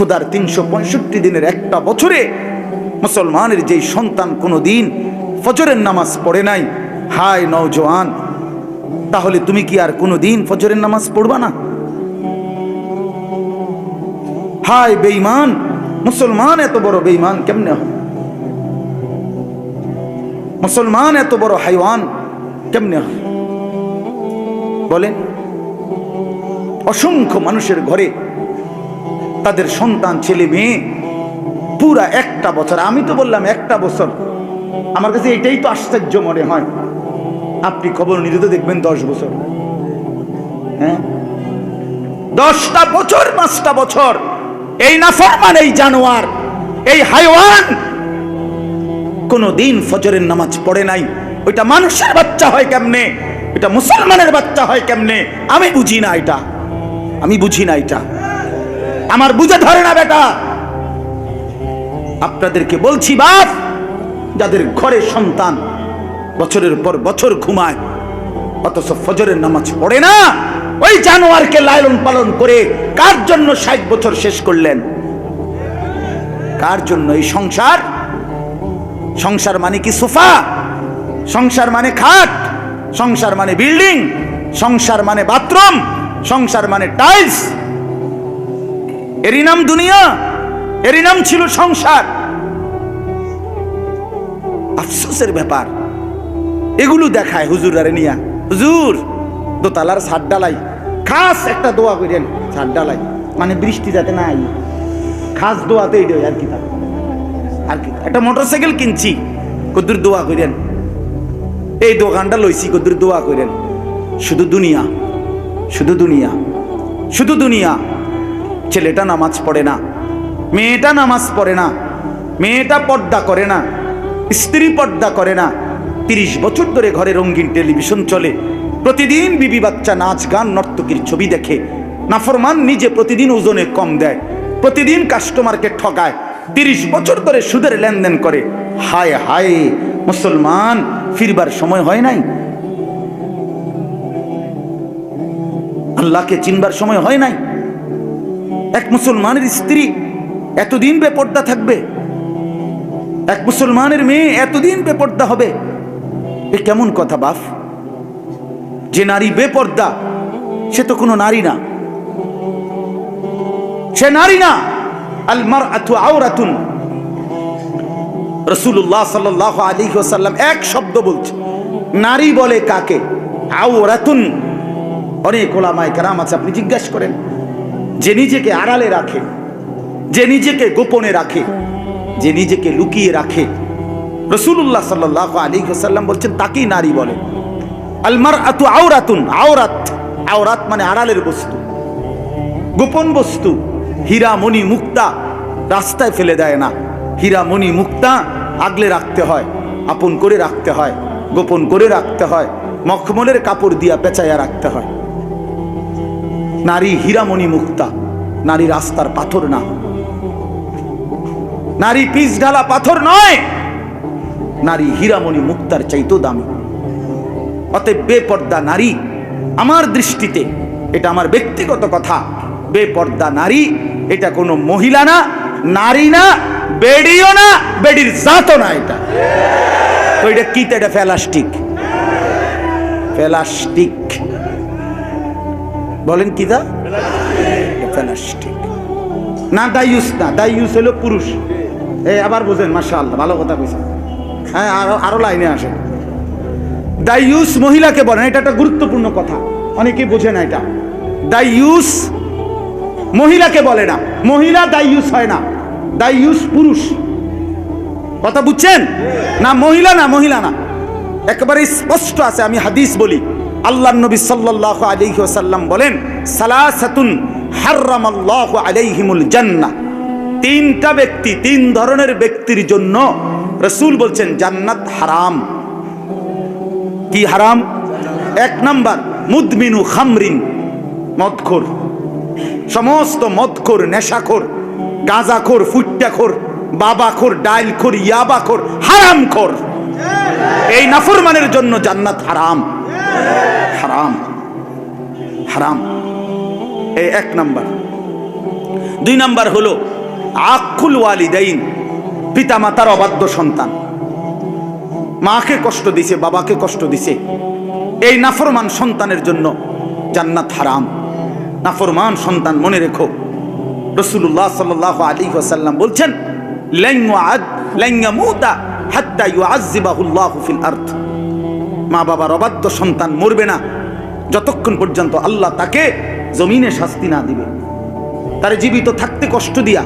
খুদার তিনশো পঁয়ষট্টি দিনের একটা বছরে মুসলমানের যেই সন্তান কোনো দিন ফজরের নামাজ পড়ে নাই। হায় নওজোয়ান, তাহলে তুমি কি আর কোনো দিন ফজরের নামাজ পড়বা না? হায় বেঈমান, মুসলমান এত বড় বেইমান কেমনে হয়? মুসলমান এত বড় হাইওয়ান কেমনে হয়? বলেন, অসংখ্য মানুষের ঘরে তাদের সন্তান, ছেলে, মেয়ে, পুরা একটা বছর। আমি তো বললাম একটা বছর। আমার কাছে এটাই তো আশ্চর্য মনে হয়। আপনি খবর নিতে তো দেখবেন দশ বছর। হ্যাঁ? দশটা বছর, পাঁচটা বছর। এই নাফরমান, এই জানোয়ার, এই হাইওয়ান কোন দিন ফজরের নামাজ পড়ে নাই। ওইটা মানুষের বাচ্চা হয় কেমনে? এটা মুসলমানের বাচ্চা হয় কেমনে? আমি বুঝি না এটা। আমি বুঝি না এটা। আমার বুঝে ধরে না, বেটা। আপনাদেরকে বলছি, বাপ, যাদের ঘরে সন্তান বছরের পর বছর ঘুমায়, অথচ ফজরের নামাজ পড়ে না, ওই জানোয়ারকে লালন পালন করে কার জন্য ষাট বছর শেষ করলেন? কার জন্য এই সংসার? সংসার মানে কি সোফা? সংসার মানে খাট? সংসার মানে বিল্ডিং? সংসার মানে বাথরুম? সংসার মানে টাইলস? এরই নাম দুনিয়া, এরই নাম ছিল সংসার। আফসোসের ব্যাপার, এগুলো দেখায় হুজুর আরে নিয়া। হুজুর, দোতালার ছাদ ডালাই, খাস একটা দোয়া করেন ছাদ ডালাই মানে বৃষ্টি যাতে না আই খাস দোয়াতে এইটা আর কি আর কি একটা মোটরসাইকেল কিনছি, কদ্দুর দোয়া করেন এই দোকানটা লইছি, কদ্দুর দোয়া করেন শুধু দুনিয়া শুধু দুনিয়া শুধু দুনিয়া। ছেলেটা নামাজ পড়ে না, মেয়েটা নামাজ পড়ে না, মেয়েটা পর্দা করে না, স্ত্রী পর্দা করে না। তিরিশ বছর ধরে ঘরে রঙিন টেলিভিশন চলে, প্রতিদিন বিবি বাচ্চা নাচ গান, নর্তকীর ছবি দেখে। নাফরমান নিজে প্রতিদিন ওজনে কম দেয়, প্রতিদিন কাস্টমারকে ঠকায় তিরিশ বছর ধরে সুদের লেনদেন করে। হায় হায়, মুসলমান, ফিরবার সময় হয় নাই? আল্লাহকে চিনবার সময় হয় নাই? এক মুসলমানের স্ত্রী এতদিন বেপর্দা থাকবে? এক মুসলমানের মেয়ে এতদিন বেপর্দা হবে? এ কেমন কথা বাফ যে নারী বেপর্দা, সে তো কোনো নারী না। সে নারী না। আল মার আতু আওরাতুন। রসুল্লাহ সাল্লাহ আলী সাল্লাম এক শব্দ বলছে। নারী বলে কাকে? আওরাতুন। অনেক ওলামায় কারাম আছে, আপনি জিজ্ঞাসা করেন। যে নিজেকে আড়ালে রাখে, যে নিজেকে গোপনে রাখে, যে নিজেকে লুকিয়ে রাখে। রসুল্লাহ সাল্লাহ আলী সাল্লাম বলছেন, তাকেই নারী বলে। আলমার আতু আওরাতুন, আওরাত। আওরাত মানে আড়ালের বস্তু। গোপন বস্তু। হীরা মণি মুক্তা রাস্তায় ফেলে দেয় না। হীরা মণি মুক্তা আগলে রাখতে হয়, আপন করে রাখতে হয়, গোপন করে রাখতে হয়, মখমলের কাপড় দিয়া পেঁচাইয়া রাখতে হয়। নারী হীরামণি মুক্তা, নারী রাস্তার পাথর না। নারী পিস ঢালা পাথর নয়, নারী হীরামণি মুক্তার চাইতো দামি। অতএব বেপর্দা নারী আমার দৃষ্টিতে, এটা আমার ব্যক্তিগত কথা। বেপর্দা নারী, এটা কোনো মহিলা না, নারী না, বেডিও না, বেডির জাতও না এটা। তো এটা কি এটা ফেলাস্টিক? ফেলাস্টিক। বলেন কি দা? ফেলাস্টিক না দাইউস না দাইউস হলো পুরুষ। এই, আবার বোঝেন মাসা আল্লাহ ভালো কথা কইছেন। হ্যাঁ আরও আরও লাইনে আসেন। দাইউস মহিলাকে বলেন, এটা একটা গুরুত্বপূর্ণ কথা। অনেকেই বোঝে না এটা। দাইউস মহিলাকে বলে না। মহিলা দাইউস হয় না। দাইউস পুরুষ। কথা বুঝছেন? না, মহিলা না মহিলা না। একেবারে স্পষ্ট আছে, আমি হাদিস বলি। আল্লাহ নবী সাল্লাহ আলাইহি ওয়াসাল্লাম বলেন, সালাসাতুন হারামাল্লাহু আলাইহিমুল জান্নাহ তিনটা ব্যক্তি, তিন ধরনের ব্যক্তির জন্য রসুল বলছেন, জান্নাত হারাম। কি হারাম? এক নাম্বার, মুদমিনু খামরিন, মদখোর। সমস্ত মদখোর, নেশাখোর, গাঁজাখোর, ফুট্টাখোর, বাবাখোর, ডাইলখোর, ইয়াবাখোর, হারামখোর। এই নাফরমানের জন্য জান্নাত হারাম। হারাম। হারাম। এই এক নাম্বার। দুই নাম্বার হলো, আকুল ওয়ালিদাইন পিতা মাতার অবাধ্য সন্তান। মাকে কষ্ট দিছে, বাবাকে কষ্ট দিছে। এই নাফরমান সন্তানের জন্য জান্নাত হারাম। নাফরমান সন্তান মনে রেখো রসুল্লাহ সাল আলী ওসাল্লাম বলছেন মা বাবার অবাধ্য সন্তান মরবে না। যতক্ষণ পর্যন্ত আল্লাহ তাকে জমিনে শাস্তি না দিবে। তারে জীবিত থাকতে কষ্ট দিয়া,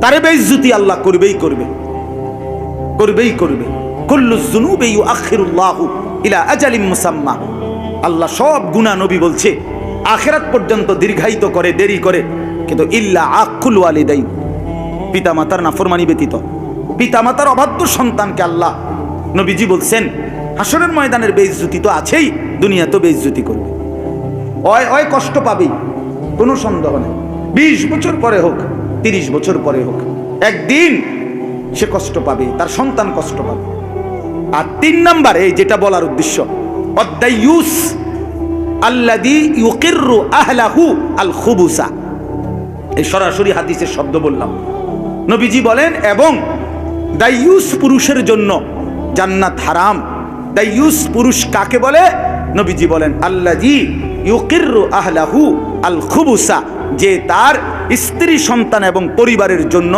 তারে বেইজ্জুতি আল্লাহ করবেই করবে। করবেই করবে। কুল্লু জুনুবে আজালিম মুসাম্মা। আল্লাহ সব গুনাহ নবী বলছে, আখেরাত পর্যন্ত দীর্ঘায়িত করে, দেরি করে। কিন্তু ইল্লা আকুল ওয়ালিদাইন। পিতা মাতার নাফরমানি ব্যতীত। পিতা মাতার অবাধ্য সন্তানকে আল্লাহ নবীজি বলছেন হাসরের ময়দানের বেইজ্জুতি তো আছেই, দুনিয়া তো বেইজ্জুতি করবে। অয় অয় কষ্ট পাবেই কোনো সন্দেহ নেই। বিশ বছর পরে হোক, তিরিশ বছর পরে হোক, একদিন সে কষ্ট পাবে, তার সন্তান কষ্ট পাবে। আর তিন নাম্বার, এই যেটা বলার উদ্দেশ্য অদ্দাইউস আল্লাদি ইউকিরু আহলাহু আল খুবুসা। এই সরাসরি হাদিসের শব্দ বললাম। নবীজি বলেন, এবং দাইয়ুস পুরুষের জন্য জান্নাত হারাম দাইয়ুস পুরুষ কাকে বলে? নবীজি বলেন, আল্লাজি ইউকিরু আহলাহু আল খুবুসা যে তার স্ত্রী, সন্তান এবং পরিবারের জন্য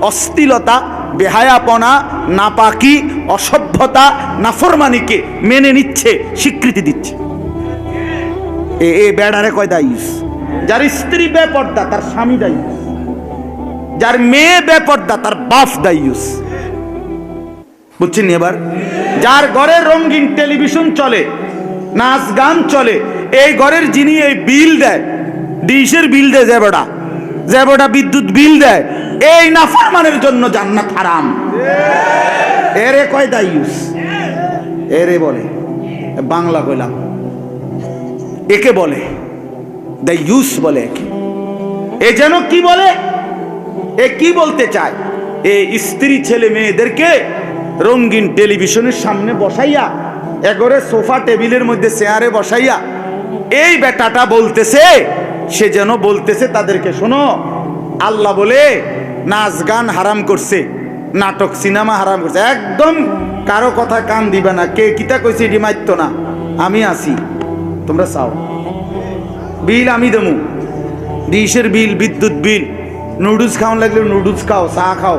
অস্থিলতা বেহায়াপনা, নাপাকি, অসভ্যতা, নাফরমানিকে মেনে নিচ্ছে, স্বীকৃতি দিচ্ছে। এ এ বেড়ারে কয় দায়ুস যার স্ত্রী বেপর্দা, তার স্বামী দায়ুস যার মেয়ে বেপর্দা, তার বাপ দায়ুস বুঝছেন এবার? যার ঘরে রঙিন টেলিভিশন চলে, নাচ গান চলে, এই ঘরের যিনি এই বিল দেয় ডিশের বিল দেয় জেবড়া জেবড়া বিদ্যুৎ বিল দেয়, এই নাফরমানের জন্য জান্নাত হারাম। এরে কয় দায়ুস এরে বলে, বাংলা কইলাম। একে বলে দায়ুস বলে একে। এ যেন কি বলে? এ কি বলতে চায়? এ স্ত্রী ছেলে মেয়েদেরকে রঙিন টেলিভিশনের সামনে বসাইয়া এগরে সোফা টেবিলের মধ্যে চেয়ারে বসাইয়া, এই বেটাটা বলতেছে, সে যেন বলতেছে তাদেরকে, শোনো, আল্লাহ বলে নাচ গান হারাম করছে, নাটক, সিনেমা হারাম করছে। একদম কারও কথা কান দিবে না, কে কিতা কইছে এটি মাইতো না। আমি আসি তোমরা চাও। বিল আমি দেবো ডিশের বিল, বিদ্যুৎ বিল, নুডলস খাওয়ান লাগলে নুডলস খাও, চা খাও,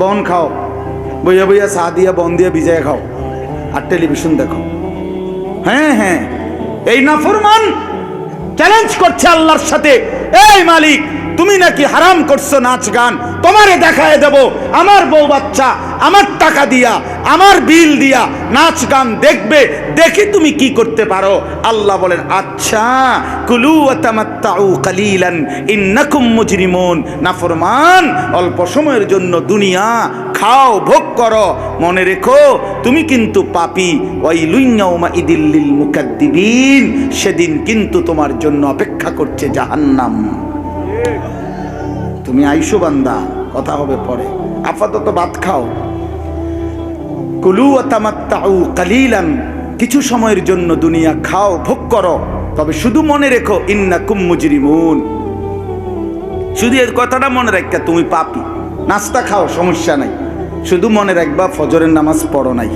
বন খাও। বইয়া বইয়া চা দিয়া, বন দিয়া বিজয় খাও। আর টেলিভিশন দেখো। হ্যাঁ হ্যাঁ। এই নাফরমান চ্যালেঞ্জ করছে আল্লাহর সাথে। এই মালিক তুমি নাকি হারাম করছ নাচ গান? তোমারে দেখায় দেব। আমার বউ বাচ্চা, আমার টাকা দিয়া, আমার বিল দিয়া নাচ গান দেখবে, দেখি তুমি কি করতে পারো? আল্লাহ বলেন আচ্ছা কুলু ওয়াতামাত্তাউ কালিলান, ইন্নাকুম মুজরিমুন। নাফরমান অল্প সময়ের জন্য দুনিয়া খাও, ভোগ করো। মনে রেখো, তুমি কিন্তু পাপি। ওই ওয়াইলুইয়াউমা ইদিল্লিল মুকাদ্দিবিন। সেদিন কিন্তু তোমার জন্য অপেক্ষা করছে জাহান্নাম। তুমি আইসো বান্দা, কথা হবে পরে। আপাতত ভাত খাও। কুলু তামাত্তাউ কালিলান, কিছু সময়ের জন্য দুনিয়া খাও, ভোগ করো। তবে শুধু মনে রেখো ইন্না ইন্নাকুম মুজরিমুন। শুধু এর কথাটা মনে রাখা তুমি পাপি। নাস্তা খাও, সমস্যা নাই। শুধু মনে রাখবা, ফজরের নামাজ পড়ো নাই।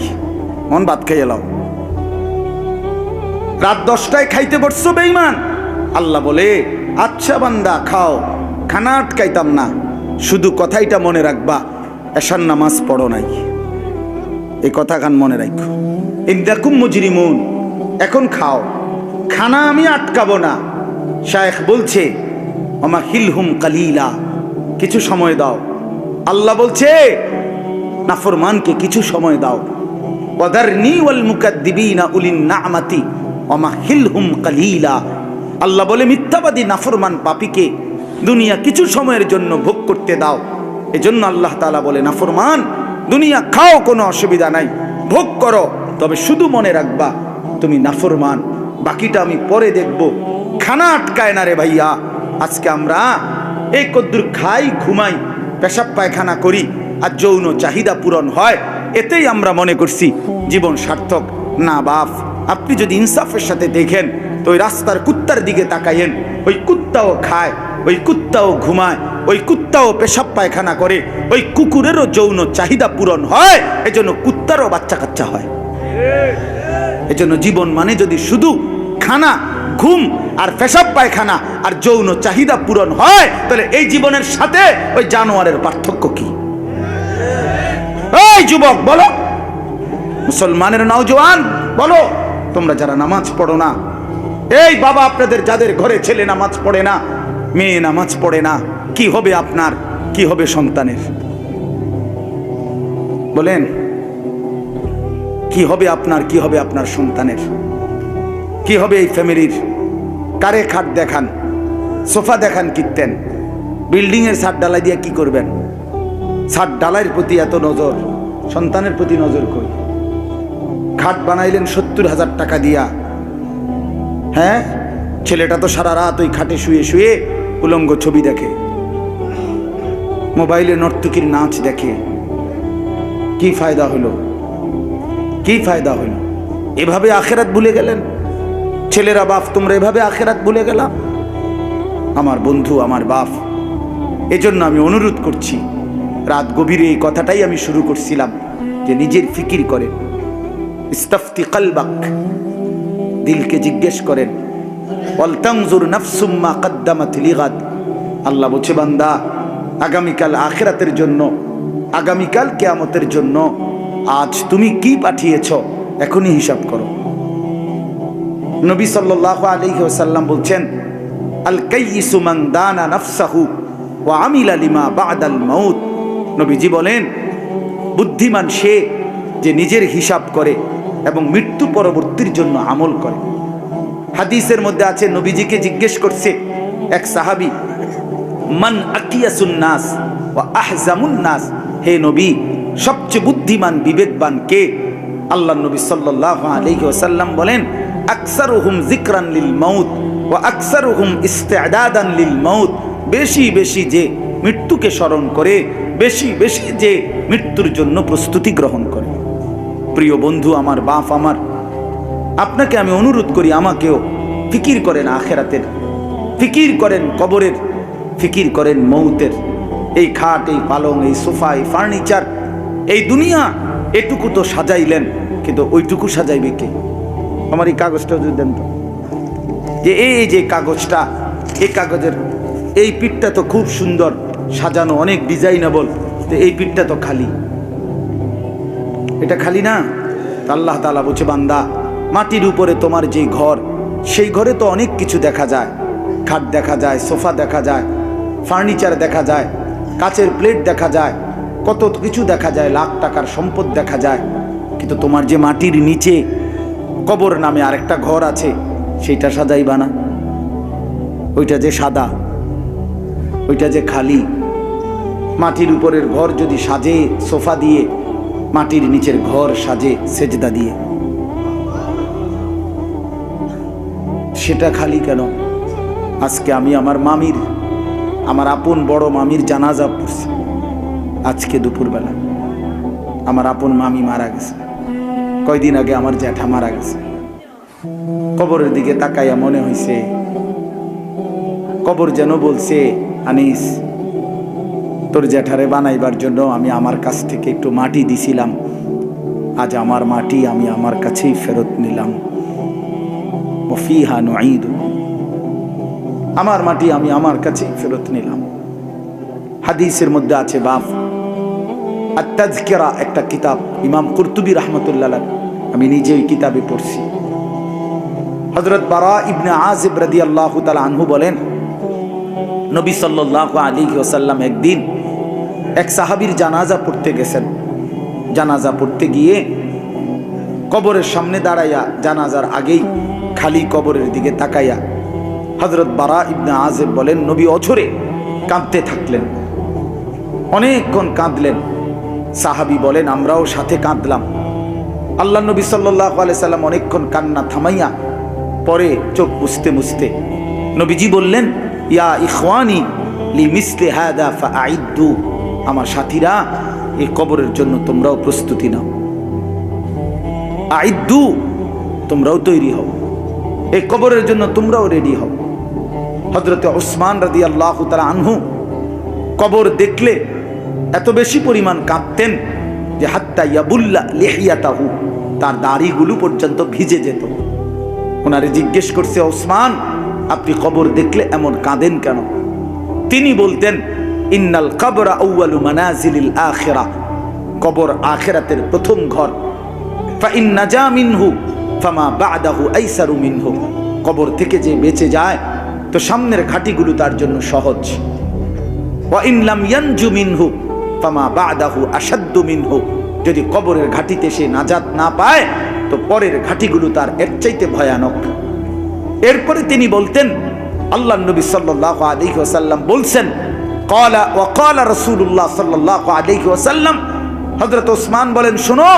মন ভাত খাইয়ে লাও। রাত দশটায় খাইতে বসছো বেইমান আল্লাহ বলে আচ্ছা বান্দা, খাও। খানা আটকাইতাম না। শুধু কথাইটা মনে রাখবা, এশার নামাজ পড়ো নাই। এই কথা খান মনে রাখো। ইন্দাকুম মুজরিমুন, এখন খাও। খানা আমি আটকাবো না। শায়েখ বলছে আমা হিলহুম কালিলা, কিছু সময় দাও। আল্লাহ বলছে, নাফরমানকে কিছু সময় দাও। ওয়াদারনি ওয়াল মুকাদ্দিবিনা উলিন নামাতি আমা হিলহুম কালিলা। আল্লাহ বলে, মিথ্যাবাদী নাফরমান পাপীকে দুনিয়া কিছু সময়ের জন্য ভোগ করতে দাও। এজন্য আল্লাহ তালা বলে, নাফরমান, দুনিয়া খাও, কোনো অসুবিধা নাই। ভোগ করো, তবে শুধু মনে রাখবা, তুমি নাফরমান। বাকিটা আমি পরে দেখব। খানা আটকায় না রে ভাইয়া। আজকে আমরা এই কদ্দুর খাই, ঘুমাই, পেশাব পায়খানা করি, আর যৌন চাহিদা পূরণ হয়, এতেই আমরা মনে করছি জীবন সার্থক, না বাপ আপনি যদি ইনসাফের সাথে দেখেন, তো ওই রাস্তার কুত্তার দিকে তাকাইয়েন, ওই কুত্তাও খায়, ওই কুত্তাও ঘুমায়, ওই কুত্তাও পেশাব পায়খানা করে, ওই কুকুরেরও যৌন চাহিদা পূরণ হয়, এজন্য কুত্তারও বাচ্চা কাচ্চা হয়। এজন্য জীবন মানে যদি শুধু খানা, ঘুম আর পেশাব পায়খানা আর যৌন চাহিদা পূরণ হয়, তাহলে এই জীবনের সাথে ওই জানোয়ারের পার্থক্য কি? এই যুবক, বলো। মুসলমানের নওজোয়ান, বলো। তোমরা যারা নামাজ পড়ো না, এই বাবা আপনাদের যাদের ঘরে ছেলে নামাজ পড়ে না, মেয়ে নামাজ পড়ে না, কি হবে আপনার, কি হবে সন্তানের? বলেন, কি হবে আপনার, কি হবে আপনার সন্তানের? কি হবে এই ফ্যামিলির? কারে খাট দেখান, সোফা দেখান কিনতেন বিল্ডিং এর ছাদ ডালাই দিয়ে কি করবেন? ছাদ ডালাইয়ের প্রতি এত নজর, সন্তানের প্রতি নজর কই? খাট বানাইলেন সত্তর হাজার টাকা দিয়া। হ্যাঁ? ছেলেটা তো সারা রাত ওই খাটে শুয়ে শুয়ে উলঙ্গ ছবি দেখে। মোবাইলে নর্তকীর নাচ দেখে। কি ফায়দা হলো? কি ফায়দা হলো? এভাবে আখেরাত ভুলে গেলেন? ছেলেরা বাপ, তোমরা এভাবে আখেরাত ভুলে গেলাম আমার বন্ধু, আমার বাপ। এজন্য আমি অনুরোধ করছি, রাত গভীরে এই কথাটাই আমি শুরু করছিলাম, যে নিজের ফিকির করেন। ইস্তাফতি কালবাক। দিলকে জিজ্ঞেস করেন, ওয়ালতানজুর নাফসুম্মা কদ্দামাত লিগাদ? আল্লাহ বলছে, বান্দা, আগামীকাল আখেরাতের জন্য, আগামীকাল কেয়ামতের জন্য আজ তুমি কি পাঠিয়েছ? এখনই হিসাব করো। নবী সাল্লাল্লাহু আলাইহি ওয়াসাল্লাম বলছেন আল কাইয়িসু মান দানা নাফসাহু ওয়া আমিলা লিমা বাদাল মাউত। নবীজি বলেন, বুদ্ধিমান সে যে নিজের হিসাব করে এবং মৃত্যু পরবর্তীর জন্য আমল করে। হাদিসের মধ্যে আছে, নবীজিকে জিজ্ঞেস করছে এক সাহাবী, মান আকিয়াসুন নাস ওয়া আহজামুন নাস? হে নবী, সবচেয়ে বুদ্ধিমান, বিবেকবান কে? আল্লাহ নবী সাল্লাল্লাহু আলাইহি ওয়াসাল্লাম বলেন আকসার আকসারুহুম যিকরান লিল মাউত ওয়া আকসারুহুম ইস্তিআদাদান লিল মাউত। বেশি বেশি যে মৃত্যুকে স্মরণ করে, বেশি বেশি যে মৃত্যুর জন্য প্রস্তুতি গ্রহণ করে। প্রিয় বন্ধু, আমার বাপ আমার, আপনাকে আমি অনুরোধ করি আমাকেও ফিকির করেন আখেরাতের, ফিকির করেন কবরের, ফিকির করেন মৌতের। এই খাট, এই পালং, এই সোফা, এই ফার্নিচার, এই দুনিয়া এটুকু তো সাজাইলেন, কিন্তু ওইটুকু সাজাইবে কে? আমার এই কাগজটা যদি দেন তো। যে এই যে কাগজটা এই কাগজের, এই পিঠটা তো খুব সুন্দর, সাজানো অনেক ডিজাইনেবল, তো এই পিঠটা তো খালি। এটা খালি না? আল্লাহ তালা বলছে, বান্দা, মাটির উপরে তোমার যে ঘর, সেই ঘরে তো অনেক কিছু দেখা যায়। খাট দেখা যায়, সোফা দেখা যায়, ফার্নিচার দেখা যায়, কাচের প্লেট দেখা যায়, কত কিছু দেখা যায়, লাখ টাকার সম্পদ দেখা যায়। কিন্তু তোমার যে মাটির নিচে কবর নামে আরেকটা ঘর আছে, সেইটা সাজাইবা না? ওইটা যে সাদা, ওইটা যে খালি। মাটির উপরের ঘর যদি সাজে, সোফা দিয়ে মাটির নিচের ঘর সাজে সেজদা দিয়ে। সেটা খালি কেন? আজকে আমি আমার মামির, আমার আপন বড় মামির জানাজা পড়ছি। আজকে দুপুরবেলা আমার আপন মামি মারা গেছে। কয়দিন আগে আমার জ্যাঠা মারা গেছে। কবরের দিকে তাকাইয়া মনে হয়েছে কবর যেন বলছে, আনিস তোর জ্যাঠারে বানাইবার জন্য আমি আমার কাছ থেকে একটু মাটি দিছিলাম। আজ আমার মাটি আমি আমার কাছেই ফেরত নিলাম। আমার মাটি আমি আমার কাছেই ফেরত নিলাম। হাদিসের মধ্যে আছে বাপ আত্মাজকেরা একটা কিতাব, ইমাম কুরতুবি রহমতুল্লাহ আমি নিজে ওই কিতাবে পড়ছি। হজরত বারা ইবনে আজিব রাদি আল্লাহ তালা আনহু বলেন নবী সাল্লাহ আলী ওসাল্লাম একদিন এক সাহাবির জানাজা পড়তে গেছেন। জানাজা পড়তে গিয়ে কবরের সামনে দাঁড়াইয়া জানাজার আগেই খালি কবরের দিকে তাকাইয়া হজরত বারা ইবনে আজেব বলেন, নবী অছরে কাঁদতে থাকলেন। অনেকক্ষণ কাঁদলেন। সাহাবি বলেন, আমরাও সাথে কাঁদলাম। আল্লাহ নবী সাল্লাহ সাল্লাম অনেকক্ষণ কান্না থামাইয়া পরে চোখ মুছতে মুছতে নবীজি বললেন ইয়া ইখওয়ানি লি মিসলে হাদা ফা আইদ্দু আমার সাথীরা এই কবরের জন্য তোমরাও প্রস্তুতি নাও। আইদ্দু, তোমরাও তৈরি হও। এই কবরের জন্য তোমরাও রেডি হও। হজরতে ওসমান রাদি আল্লাহ তারা আনহু কবর দেখলে এত বেশি পরিমাণ কাঁপতেন যে হাত্তা ইয়াবুল্লা লেহিয়া তাহু তার দাড়িগুলো পর্যন্ত ভিজে যেত। ওনারে জিজ্ঞেস করছে, ওসমান আপনি কবর দেখলে এমন কাঁদেন কেন? তিনি বলতেন, ইন্নাল কবরা আউয়ালু মানাজিলিল আখিরা। কবর আখেরাতের প্রথম ঘর। মিনহু, ফামা বাদাহু আইসারু মিনহু। কবর থেকে যে বেঁচে যায়, তো সামনের ঘাটিগুলো তার জন্য সহজ। ওয়া ইন লাম ইয়ানজু মিনহু, ফামা বাদাহু আসাদ্দু মিনহু। যদি কবরের ঘাটিতে সে নাজাত না পায়, তো পরের ঘাটিগুলো তার এর চাইতে ভয়ানক। এরপরে তিনি বলতেন আল্লাহ নবী সাল্লাল্লাহু আলাইহি ওয়াসাল্লাম বলছেন, ক্বালা ওয়া ক্বালা রাসূলুল্লাহ সাল্লাল্লাহু আলাইহি ওয়াসাল্লাম। হযরত ওসমান বলেন, শোনো,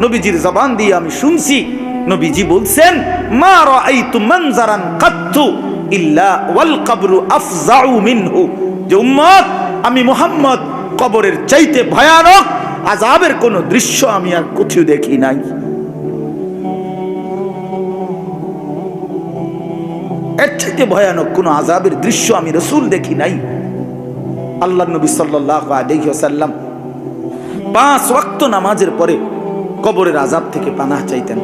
নবীজির জবান দিয়ে আমি শুনছি। নবীজি বলছেন, মা রাআইতু মানজারান কাত্তু ইল্লা ওয়াল কবরু আফজাউ মিনহু। যে উম্মত, আমি মুহাম্মদ কবরের চাইতে ভয়ানক, আযাবের কোনো দৃশ্য আমি আর কোথাও দেখি নাই। এর চাইতে ভয়ানক কোনো আজাবের দৃশ্য আমি রসুল দেখি নাই। আল্লাহ নবী সাল্লাহ আলহিহাসাল্লাম পাঁচ ওয়াক্ত নামাজের পরে কবরের আজাব থেকে পানাহ চাইতেন।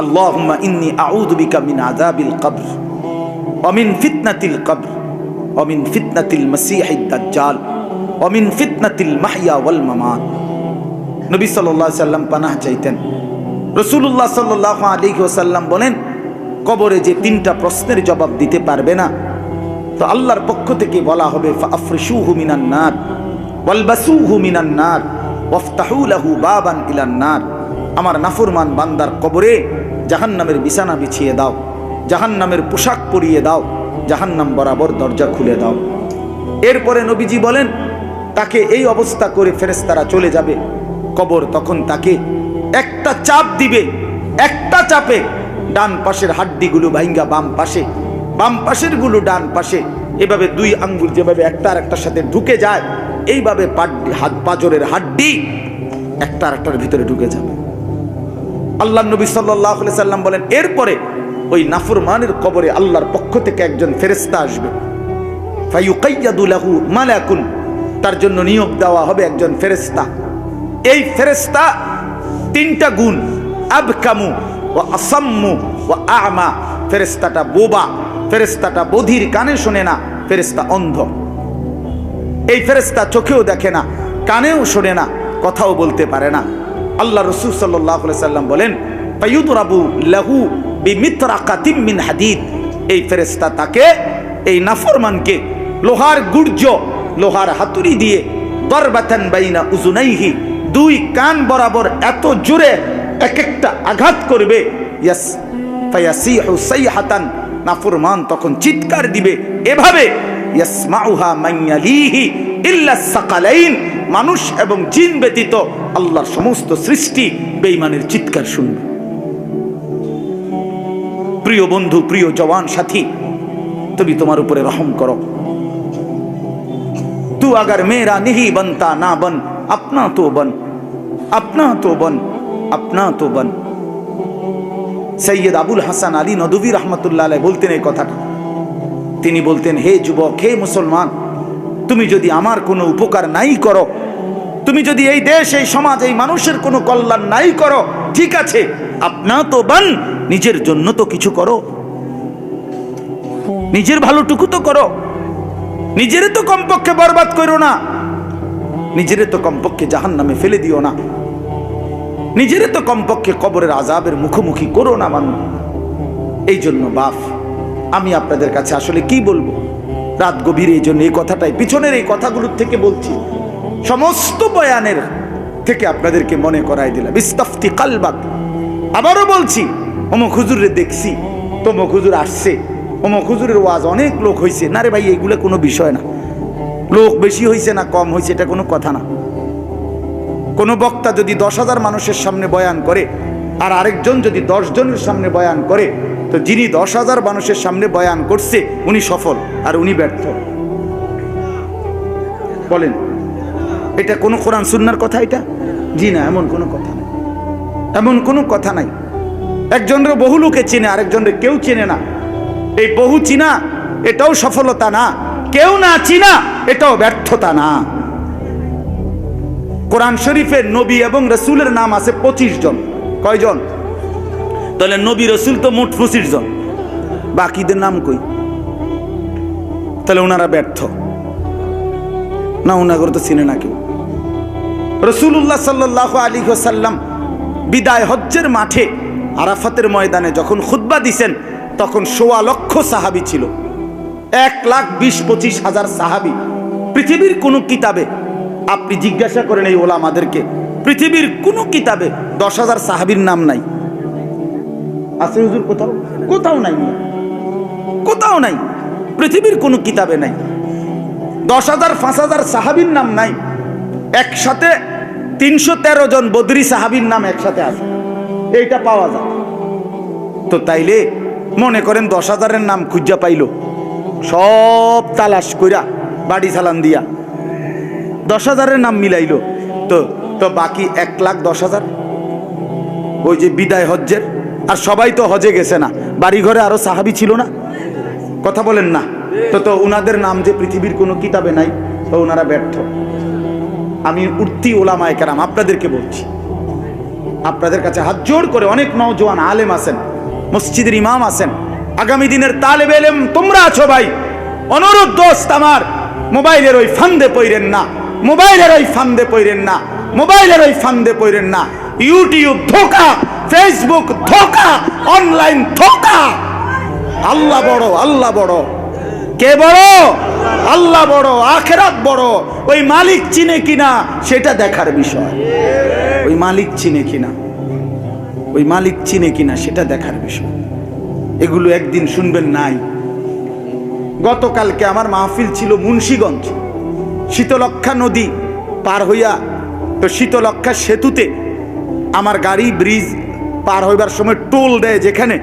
আল্লাহুম্মা ইন্নি আউযু বিকা মিন আযাবিল কবর, ওয়া মিন ফিতনাতিল কবর, ওয়া মিন ফিতনাতিল দাজ্জাল, ওয়া মিন ফিতনাতিল মাহইয়া ওয়াল মামাত। নবী সাল্লাম পানাহ চাইতেন। রাসূলুল্লাহ সাল্লাল্লাহু আলাইহি ওয়াসাল্লাম বলেন কবরে যে তিনটা প্রশ্নের জবাব দিতে পারবে না। তো আল্লাহর পক্ষ থেকে বলা হবে আমার নাফরমান বান্দার কবরে জাহান্নামের বিছানা বিছিয়ে দাও, জাহান্নামের পোশাক পরিয়ে দাও, জাহান্নাম বরাবর দরজা খুলে দাও। এরপরে নবীজি বলেন, তাকে এই অবস্থা করে ফেরেশতারা চলে যাবে। কবর তখন তাকে একটা চাপ দিবে, একটা চাপে ডান পাশের হাড্ডিগুলো ভাইঙ্গা বাম পাশে, বাম পাশেরগুলো ডান পাশে। এভাবে দুই আঙ্গুল যেভাবে একটা আর একটার সাথে ঢুকে যায়, এইভাবে হাত পাজরের হাড্ডি একটা আর একটার ভিতরে ঢুকে যাবে। আল্লাহ নবী সাল্লাহ সাল্লাম বলেন, এরপরে ওই নাফরমানের কবরে আল্লাহর পক্ষ থেকে একজন ফেরেস্তা আসবে। ফাইয়ুকাইয়াদুলাহু মালাকুন। তার জন্য নিয়োগ দেওয়া হবে একজন ফেরেস্তা এই ফেরেস্তা তিনটা গুণ, আবকামু ও আসাম্মু ও আমা। ফেরেস্তাটা বোবা ফেরেস্তাটা বধির কানে শোনে না ফেরেস্তা অন্ধ। এই ফেরেস্তা চোখেও দেখে না, কানেও শোনে না, কথাও বলতে পারে না। আল্লাহ রসুল সাল্লাহ সাল্লাম বলেন পাইয়ুদরাবু লাহু বিমিত্রাকাতিম মিন হাদিদ। এই ফেরেস্তা তাকে, এই নাফরমানকে লোহার গুর্জ, লোহার হাতুড়ি দিয়ে, দরবাতান বাইনা উজুনাইহি দুই কান বরাবর এত জোরে এক একটা আঘাত করবে। ইয়াস তখন চিৎকার দিবে। এভাবে মানুষ এবং জিন ব্যতীত আল্লাহর সমস্ত সৃষ্টি বেইমানের চিৎকার শুনবে। প্রিয় বন্ধু, প্রিয় জওয়ান সাথী, তুমি তোমার উপরে রহম করো। তু আগার মেয়েরা নিহি বনতা না বন, আপনা তো বন, আপনা তো বন। আপনা তো বন। সৈয়দ আবুল হাসান আলী নদবী রহমতুল্লাহ বলতেন এই কথাটা। তিনি বলতেন, হে যুবক, হে মুসলমান, তুমি যদি আমার কোনো উপকার নাই করো, তুমি যদি এই দেশ, এই সমাজ, এই মানুষের কোনো কল্যাণ নাই করো, ঠিক আছে, আপনা তো বান, নিজের জন্য তো কিছু করো। নিজের ভালোটুকু তো করো। নিজেরে তো কমপক্ষে বরবাদ করো না। নিজেরে তো কমপক্ষে জাহান নামে ফেলে দিও না। নিজেরে তো কমপক্ষে কবরের আজাবের মুখোমুখি করো না মানু। এই জন্য বাপ, আমি আপনাদের কাছে আসলে কি বলব? রাত গভীর এই জন্য এই কথাটাই, পিছনের এই কথাগুলোর থেকে বলছি। সমস্ত বয়ানের থেকে আপনাদেরকে মনে করাই দিলাম। ইস্তাফতি কালবাক। আবারও বলছি অমুক হুজুরে দেখছি তমুক হুজুর আসছে। অমুক হুজুরের ওয়াজ অনেক লোক হয়েছে না রে ভাই এইগুলো কোনো বিষয় না। লোক বেশি হয়েছে না, কম হয়েছে এটা কোনো কথা না। কোনো বক্তা যদি দশ হাজার মানুষের সামনে বয়ান করে, আর আরেকজন যদি জনের সামনে বয়ান করে, তো যিনি দশ হাজার মানুষের সামনে বয়ান করছে, উনি সফল আর উনি ব্যর্থ। বলেন, এটা কোনো কোরআন সুন্নার কথা এটা? জি না, এমন কোনো কথা নাই। এমন কোনো কথা নাই। একজনের বহু লোকে চেনে, আরেকজনের কেউ চেনে না। এই বহু চিনা, এটাও সফলতা না। কেউ না চিনা, এটাও ব্যর্থতা না। কোরআন শরীফের নবী এবং রসুলের নাম আছে পঁচিশ জন। কয়জন? তাহলে নবী, রসুল তো মোট পঁচিশ জন। বাকিদের নাম কই? তাহলে ওনারা ব্যর্থ। না ওনাগর তো চিনে না কেউ। রসুল্লাহ সাল্লাহ আলী সাল্লাম বিদায় হজ্জের মাঠে আরাফাতের ময়দানে যখন খুদ্া দিছেন, তখন সোয়া লক্ষ সাহাবি ছিল। এক লাখ বিশ পঁচিশ হাজার সাহাবি। পৃথিবীর কোনো কিতাবে আপনি জিজ্ঞাসা করেন এই ওলামাদেরকে, পৃথিবীর কোনো কিতাবে দশ হাজার সাহাবির নাম নাই? আছে হুজুর কোথাও? কোথাও নাই। কোথাও নাই। পৃথিবীর কোনো কিতাবে নাই। দশ হাজার, পাঁচ হাজার সাহাবির নাম নাই। একসাথে তিনশো তেরো জন বদরি সাহাবির নাম একসাথে আছে। এইটা পাওয়া যায়। তো তাইলে মনে করেন দশ হাজারের নাম খুঁজা পাইল। সব তালাশ কইরা বাড়ি চালান দিয়া। দশ হাজারের নাম মিলাইল। তো তো বাকি এক লাখ দশ হাজার। ওই যে বিদায় হজ্জের। আর সবাই তো হজে গেছে না। বাড়ি ঘরে আরও সাহাবি ছিল না। কথা বলেন না। তো তো উনাদের নাম যে পৃথিবীর কোনো কিতাবে নাই, তো ওনারা ব্যর্থ। আমি উঠতি ওলামায় কেরাম, আপনাদেরকে বলছি। আপনাদের কাছে হাত জোর করে অনেক নওজোয়ান আলেম আছেন, মসজিদের ইমাম আছেন। আগামী দিনের তালেব এলেম, তোমরা আছো ভাই। অনুরোধ দোস্ত আমার, মোবাইলের ওই ফান্দে পইরেন না। মোবাইলের ওই ফান্দে পইরেন না, মোবাইলের ওই ফান্দে পইরেন না। ইউটিউব ধোকা, ফেসবুক ধোকা, অনলাইন ধোকা। আল্লাহ বড় আল্লাহ বড়। কে বড়? আল্লাহ বড়, আখেরাত বড়। ওই মালিক চিনে কিনা, সেটা দেখার বিষয়। ওই মালিক চিনে কিনা, ওই মালিক চিনে কিনা, সেটা দেখার বিষয়। এগুলো একদিন শুনবেন নাই। গতকালকে আমার মাহফিল ছিল মুন্সীগঞ্জ। শীতলক্ষা নদী পার হইয়া, তো শীতলক্ষা সেতুতে আমার গাড়ি ব্রিজ পার হইবার সময় টোল দেয় যেখানে,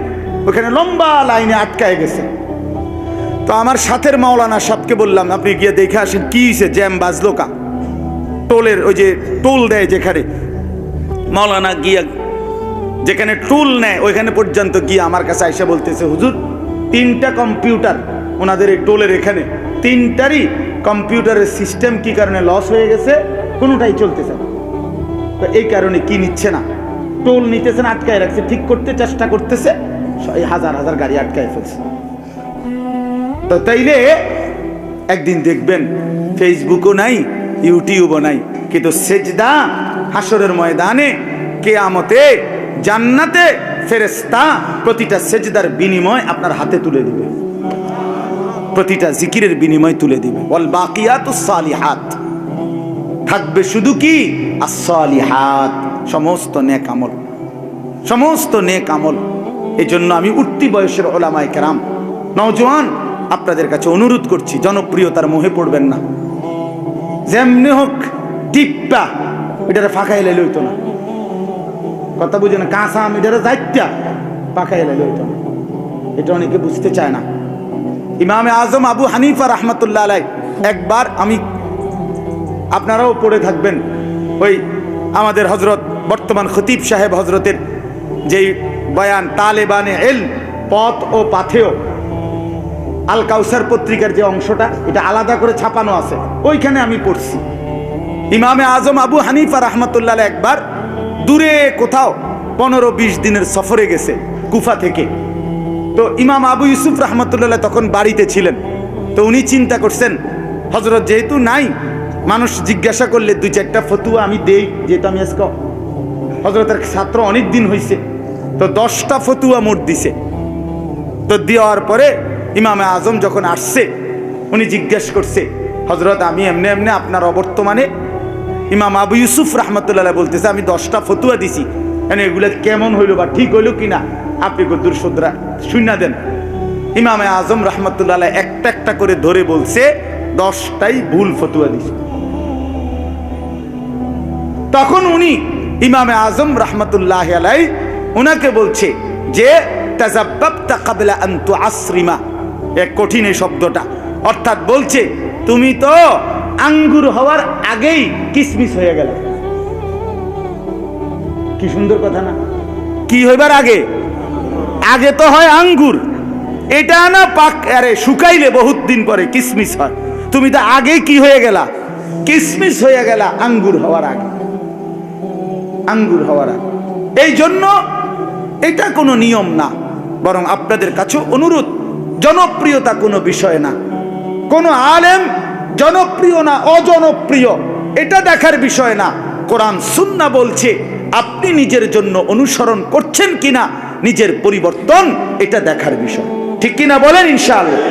ওখানে লম্বা লাইনে আটকায় গেছে। তো আমার সাথের মাওলানা সাহেবকে বললাম, আপনি গিয়ে দেখে আসেন, কি হয়েছে জ্যাম বাজলো কা? টোলের ওই যে টোল দেয় যেখানে, মাওলানা গিয়া যেখানে টুল নেয়, ওইখানে পর্যন্ত গিয়ে আমার কাছে আইসা বলতেছে, হুজুর, তিনটা কম্পিউটার, ওনাদের এই টোলের এখানে, তিনটারই কম্পিউটারের সিস্টেম কি কারণে লস হয়ে গেছে? কোনোটাই চলতেছে না। তো এই কারণে কি নিচ্ছে না? টোল নিতেছে না, আটকায় রাখছে, ঠিক করতে চেষ্টা করতেছে হাজার হাজার গাড়ি আটকায় ফেলছে। তো তাইলে একদিন দেখবেন ফেসবুকও নাই ইউটিউবও নাই, কিন্তু সেজদা হাসরের ময়দানে, কেয়ামতে জান্নাতে ফেরেস্তা প্রতিটা সেজদার বিনিময় আপনার হাতে তুলে দিবে। প্রতিটা জিকিরের বিনিময় তুলে দিবে। বল বাকিয়াত সালিহাত। থাকবে শুধু কি? আসলিহাত সমস্ত নেক আমল। সমস্ত নেক আমল। এই জন্য আমি উঠতি বয়সের ওলামায় কেরাম। নওজোয়ান, আপনাদের কাছে অনুরোধ করছি, জনপ্রিয়তার মোহে পড়বেন না। যেমনি হোক, টিপ্পা, এটারে ফাঁকা এলে লইতো না। কথা বুঝে না কাঁচা আম, এটারে যাইত্যা ফাঁকা এলে লইতো না। এটা অনেকে বুঝতে চায় না। ইমামে আজম আবু হানিফা রহমতুল্লাহ আলাই একবার আমি, আপনারাও পড়ে থাকবেন ওই আমাদের হজরত বর্তমান খতিব সাহেব হজরতের যেই বয়ান, তালেবানে এল পথ ও পাথেয়। আল কাউসার পত্রিকার যে অংশটা, এটা আলাদা করে ছাপানো আছে। ওইখানে আমি পড়ছি। ইমামে আজম আবু হানিফা রহমতুল্লাহ একবার দূরে কোথাও পনেরো বিশ দিনের সফরে গেছে, কুফা থেকে। তো ইমাম আবু ইউসুফ রহমতুল্লাহ তখন বাড়িতে ছিলেন। তো উনি চিন্তা করছেন হজরত যেহেতু নাই, মানুষ জিজ্ঞাসা করলে দুই চারটা ফতুয়া আমি দেই, যেহেতু আমি আজকে হজরতের ছাত্র অনেক দিন হয়েছে তো দশটা ফতুয়া মোট দিছে। তো দেওয়ার পরে ইমামে আজম যখন আসছে, উনি জিজ্ঞেস করছে হজরত আমি এমনি এমনি আপনার অবর্তমানে ইমাম আবু ইউসুফ রহমতুল্লাহ বলতেছে, আমি দশটা ফতুয়া দিছি মানে এগুলো কেমন হইল বা ঠিক হইল কিনা? আপনি গদ্দুর সুদ্রা শুনা দেন। ইমামে আজম রহমতুল্লাহ একটা একটা করে ধরে বলছে, দশটাই ভুল ফতুয়া দিছে। তখন উনি ইমামে আজম রহমতুল্লাহ আলাই উনাকে বলছে যে, তাজাব্বাবতা কাবলা আন তুআসরিমা। এক কঠিন এই শব্দটা। অর্থাৎ বলছে, তুমি তো আঙ্গুর হওয়ার আগেই কিসমিস হয়ে গেল। কি সুন্দর কথা না? কি হইবার আগে? আগে তো হয় আঙ্গুর। এটা না পাক আরে, শুকাইলে বহুত দিন পরে কিসমিস হয়। তুমি তো আগে কি হয়ে গেলা? কিসমিস হয়ে গেলা আঙ্গুর হওয়ার আগে। আঙ্গুর হওয়ার আগে। এই জন্য এটা কোনো নিয়ম না, বরং আপনাদের কাছে অনুরোধ, জনপ্রিয়তা কোনো বিষয় না। কোনো আলেম জনপ্রিয় না অজনপ্রিয়, এটা দেখার বিষয় না। কোরআন, সুন্না বলছে আপনি নিজের জন্য অনুসরণ করছেন কিনা, নিজের পরিবর্তন, এটা দেখার বিষয়। ঠিক কিনা বলেন ইনশাআল্লাহ?